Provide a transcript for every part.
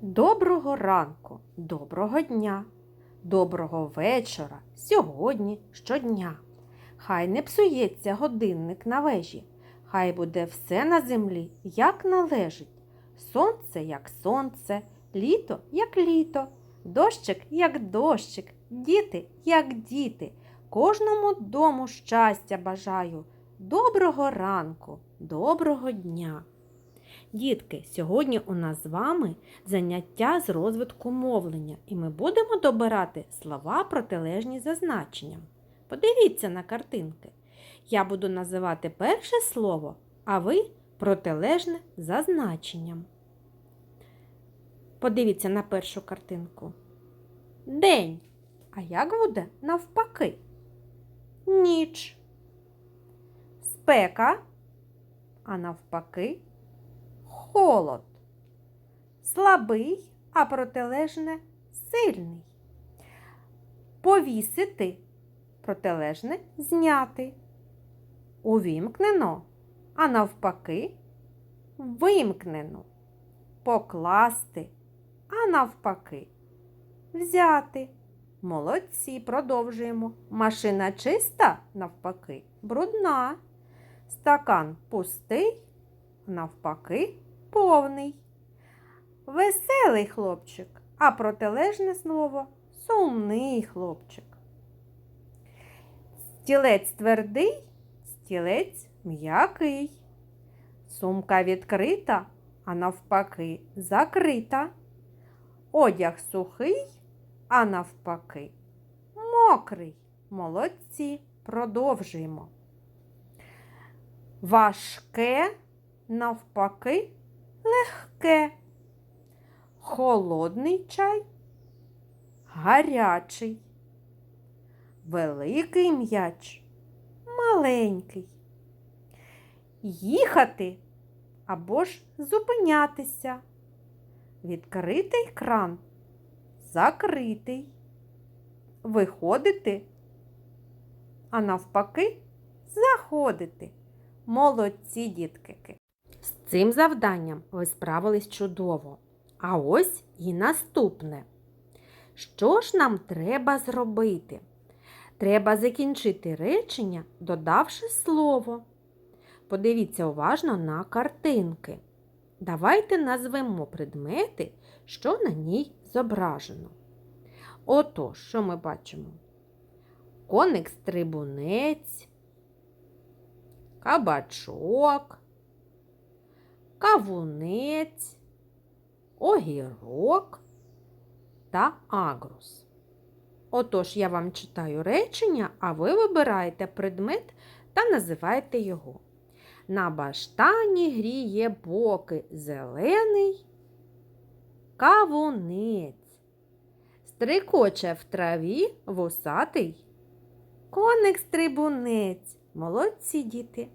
Доброго ранку, доброго дня, доброго вечора, сьогодні, щодня. Хай не псується годинник на вежі, хай буде все на землі, як належить. Сонце, як сонце, літо, як літо, дощик, як дощик, діти, як діти. Кожному дому щастя бажаю. Доброго ранку, доброго дня. Дітки, сьогодні у нас з вами заняття з розвитку мовлення, і ми будемо добирати слова протилежні за значенням. Подивіться на картинки. Я буду називати перше слово, а ви протилежне за значенням. Подивіться на першу картинку. День. А як буде навпаки? Ніч. Спека. А навпаки холод. Слабий, а протилежне сильний. Повісити протилежне зняти. Увімкнено, а навпаки вимкнено. Покласти, а навпаки взяти. Молодці, продовжуємо. Машина чиста, навпаки, брудна. Стакан пустий, навпаки, повний. Веселий хлопчик, а протилежне слово сумний хлопчик. Стілець твердий, стілець м'який. Сумка відкрита, а навпаки закрита. Одяг сухий, а навпаки мокрий. Молодці. Продовжуємо. Важке, навпаки, легке. Холодний чай, гарячий. Великий м'яч, маленький. Їхати або ж зупинятися. Відкритий кран, закритий. Виходити, а навпаки, заходити. Молодці, дітки. Цим завданням ви справились чудово. А ось і наступне. Що ж нам треба зробити? Треба закінчити речення, додавши слово. Подивіться уважно на картинки. Давайте назвемо предмети, що на ній зображено. Отож, що ми бачимо? Коник-стрибунець, кабачок, кавунець, огірок та агрус. Отож, я вам читаю речення, а ви вибираєте предмет та називаєте його. На баштані гріє боки зелений кавунець. Стрикоче в траві вусатий. Коник-стрибунець. Молодці діти.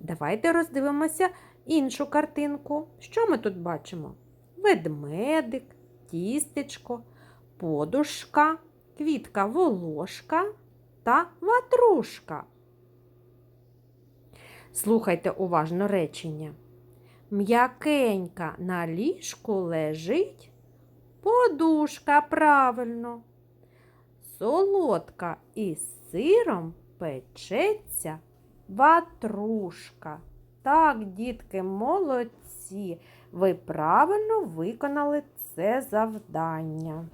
Давайте роздивимося іншу картинку. Що ми тут бачимо? Ведмедик, тістечко, подушка, квітка волошка та ватрушка. Слухайте уважно речення. М'якенька на ліжку лежить подушка правильно. Солодка із сиром печеться ватрушка. Так, дітки, молодці. Ви правильно виконали це завдання.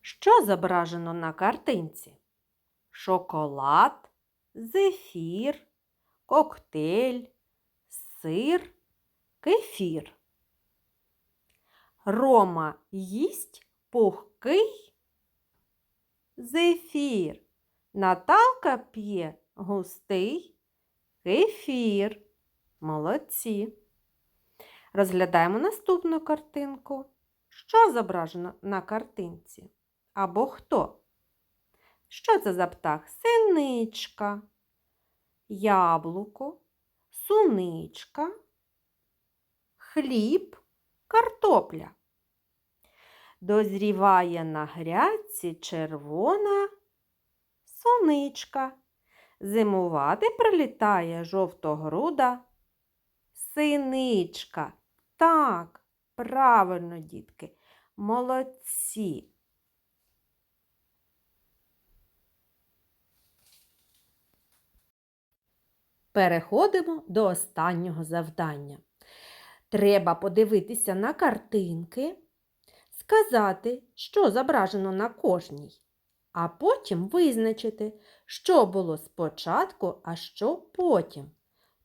Що зображено на картинці? Шоколад, зефір, коктейль, сир, кефір. Рома їсть пухкий зефір. Наталка п'є густий кефір. Молодці. Розглядаємо наступну картинку. Що зображено на картинці? Або хто? Що це за птах? Синичка, яблуко, суничка, хліб, картопля. Дозріває на грядці червона соничка. Зимувати прилітає жовтогруда синичка. Так, правильно, дітки, молодці. Переходимо до останнього завдання. Треба подивитися на картинки, сказати, що зображено на кожній, а потім визначити, що було спочатку, а що потім.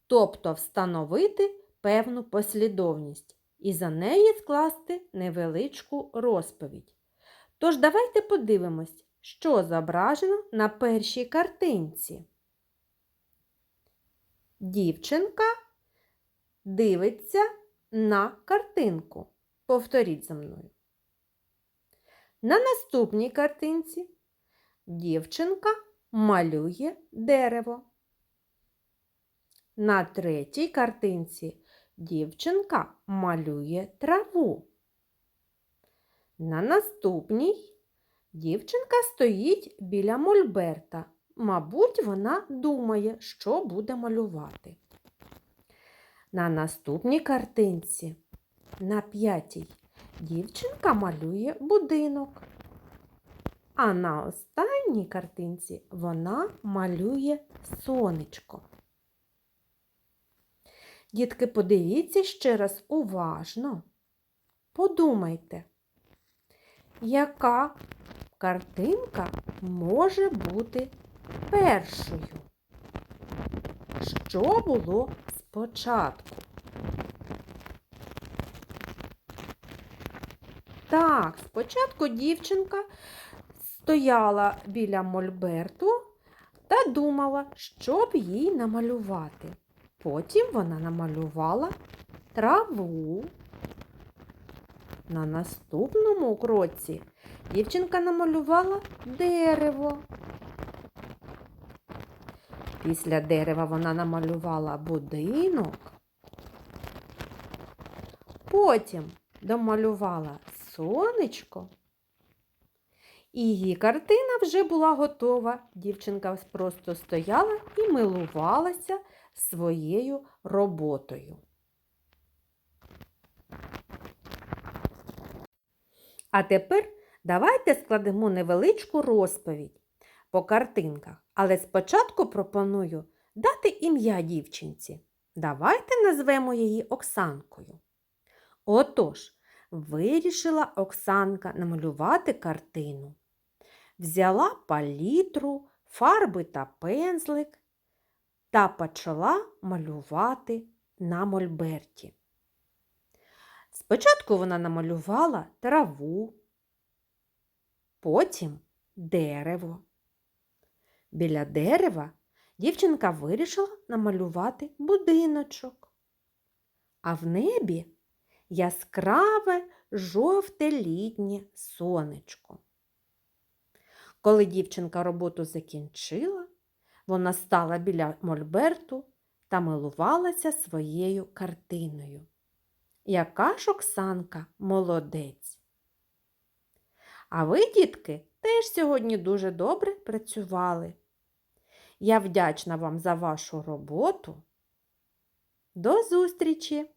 Тобто встановити певну послідовність і за неї скласти невеличку розповідь. Тож давайте подивимось, що зображено на першій картинці. Дівчинка дивиться на картинку. Повторіть за мною. На наступній картинці дівчинка малює дерево. На третій картинці дівчинка малює траву. На наступній дівчинка стоїть біля мольберта. Мабуть, вона думає, що буде малювати. На наступній картинці, на п'ятій, дівчинка малює будинок. А на останній картинці вона малює сонечко. Дітки, подивіться ще раз уважно. Подумайте, яка картинка може бути першою? Що було спочатку? Так, спочатку дівчинка стояла біля мольберту та думала, що б їй намалювати. Потім вона намалювала траву. На наступному кроці дівчинка намалювала дерево. Після дерева вона намалювала будинок. Потім домалювала сонечко. Її картина вже була готова. Дівчинка просто стояла і милувалася своєю роботою. А тепер давайте складемо невеличку розповідь по картинках, але спочатку пропоную дати ім'я дівчинці. Давайте назвемо її Оксанкою. Отож, вирішила Оксанка намалювати картину. Взяла палітру, фарби та пензлик та почала малювати на мольберті. Спочатку вона намалювала траву, потім дерево. Біля дерева дівчинка вирішила намалювати будиночок, а в небі яскраве жовте літнє сонечко. Коли дівчинка роботу закінчила, вона стала біля мольберту та милувалася своєю картиною. Яка ж Оксанка молодець. А ви, дітки, теж сьогодні дуже добре працювали. Я вдячна вам за вашу роботу. До зустрічі!